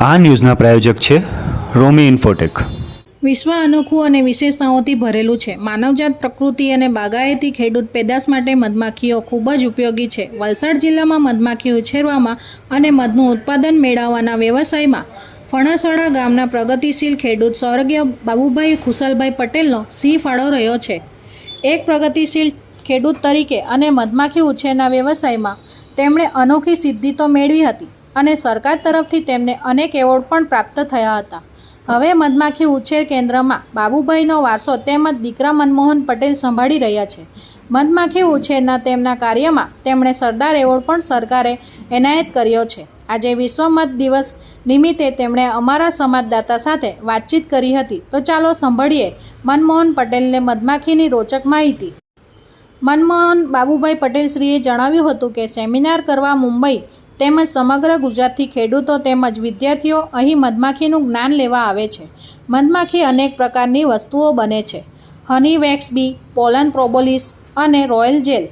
આ ન્યૂઝના પ્રાયોજક છે રોમી ઇન્ફોટેક. વિશ્વ અનોખું અને વિશેષતાઓથી ભરેલું છે. માનવજાત પ્રકૃતિ અને બાગાયતી ખેડૂત પેદાશ માટે મધમાખીઓ ખૂબ જ ઉપયોગી છે. વલસાડ જિલ્લામાં મધમાખી ઉછેરવામાં અને મધનું ઉત્પાદન મેળવવાના વ્યવસાયમાં ફણસવાડા ગામના પ્રગતિશીલ ખેડૂત સ્વર્ગીય બાબુભાઈ ખુશલભાઈ પટેલનો સિંહ ફાળો રહ્યો છે. એક પ્રગતિશીલ ખેડૂત તરીકે અને મધમાખી ઉછેરના વ્યવસાયમાં તેમણે અનોખી સિદ્ધિ તો મેળવી હતી અને સરકાર તરફથી તેમને અનેક એવોર્ડ પણ પ્રાપ્ત થયા હતા. હવે મધમાખી ઉછેર કેન્દ્રમાં બાબુભાઈનો વારસો તેમજ દીકરા મનમોહન પટેલ સંભાળી રહ્યા છે. મધમાખી ઉછેરના તેમના કાર્યમાં તેમણે સરદાર એવોર્ડ પણ સરકારે એનાયત કર્યો છે. આજે વિશ્વ મધ દિવસ નિમિત્તે તેમણે અમારા સંવાદદાતા સાથે વાતચીત કરી હતી. તો ચાલો સાંભળીએ મનમોહન પટેલને મધમાખીની રોચક માહિતી. મનમોહન બાબુભાઈ પટેલશ્રીએ જણાવ્યું હતું કે સેમિનાર કરવા મુંબઈ તેમજ સમગ્ર ગુજરાતથી ખેડૂતો તેમજ વિદ્યાર્થીઓ અહીં મધમાખીનું જ્ઞાન લેવા આવે છે. મધમાખી અનેક પ્રકારની વસ્તુઓ બને છે. હની વેક્સ બી, પોલન પ્રોબોલિસ અને રોયલ જેલ.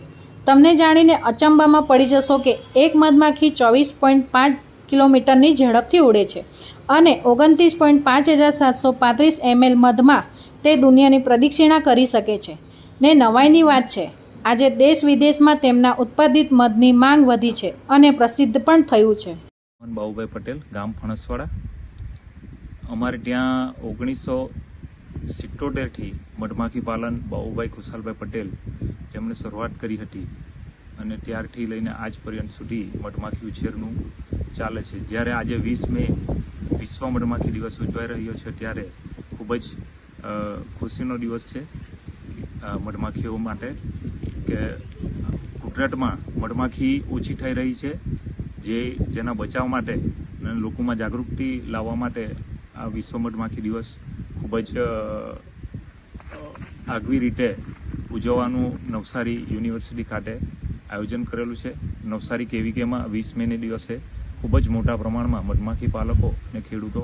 તમને જાણીને અચંબામાં પડી જશો કે એક મધમાખી ચોવીસ પોઈન્ટ પાંચ કિલોમીટરની ઝડપથી ઉડે છે અને ઓગણત્રીસ પોઈન્ટ પાંચ હજાર સાતસો પાંત્રીસ એમએલ મધમાં તે દુનિયાની પ્રદક્ષિણા કરી શકે છે. ને નવાઈની વાત છે. આજે દેશ વિદેશમાં તેમના ઉત્પાદિત મધની માંગ વધી છે અને પ્રસિદ્ધ પણ થયું છે. બાહુભાઈ પટેલ, ગામ ફણસવાડા. અમારે ત્યાં ઓગણીસો સિત્તોતેરથી મધમાખી પાલન બાહુભાઈ ખુશાલભાઈ પટેલ જેમણે શરૂઆત કરી હતી અને ત્યારથી લઈને આજ પર્યંત સુધી મધમાખી ઉછેરનું ચાલે છે. જ્યારે આજે વીસ મે વિશ્વ મધમાખી દિવસ ઉજવાઈ રહ્યો છે ત્યારે ખૂબ જ ખુશીનો દિવસ છે મધમાખીઓ માટે કે ગુજરાતમાં મધમાખી ઓછી થઈ રહી છે, જે જેના બચાવ માટે અને લોકોમાં જાગૃતિ લાવવા માટે આ વિશ્વ મધમાખી દિવસ ખૂબ જ આગવી રીતે ઉજવવાનું નવસારી યુનિવર્સિટી ખાતે આયોજન કરેલું છે. નવસારી કેવીકેમાં વીસ મેને દિવસે ખૂબ જ મોટા પ્રમાણમાં મધમાખી પાલકો અને ખેડૂતો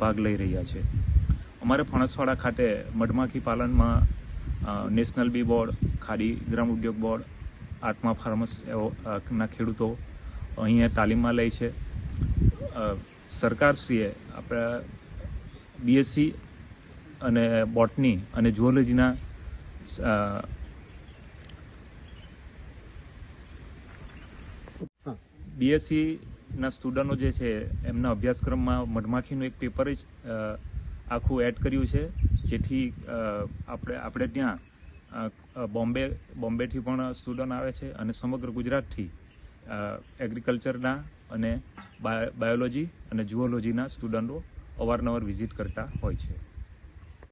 ભાગ લઈ રહ્યા છે. અમારે ફણસવાડા ખાતે મધમાખી પાલનમાં national bee board Khadi Gram Udyog board, આત્મા ફાર્મસ ના ખેડૂતો અહીંયા તાલીમમાં લે છે. સરકારશ્રીએ આપણા બીએસસી અને બોટની અને ઝુઓલોજીના અ, બીએસસી ના સ્ટુડન્ટો જે છે એમના અભ્યાસક્રમમાં મધમાખીનું એક પેપર જ આખું એડ કર્યું છે. જેથી આપણે આપણે ત્યાં બોમ્બે બોમ્બેથી પણ સ્ટુડન્ટ આવે છે અને સમગ્ર ગુજરાતથી એગ્રીકલ્ચરના અને બાયોલોજી અને જુઓલોજીના સ્ટુડન્ટો અવારનવાર વિઝિટ કરતા હોય છે.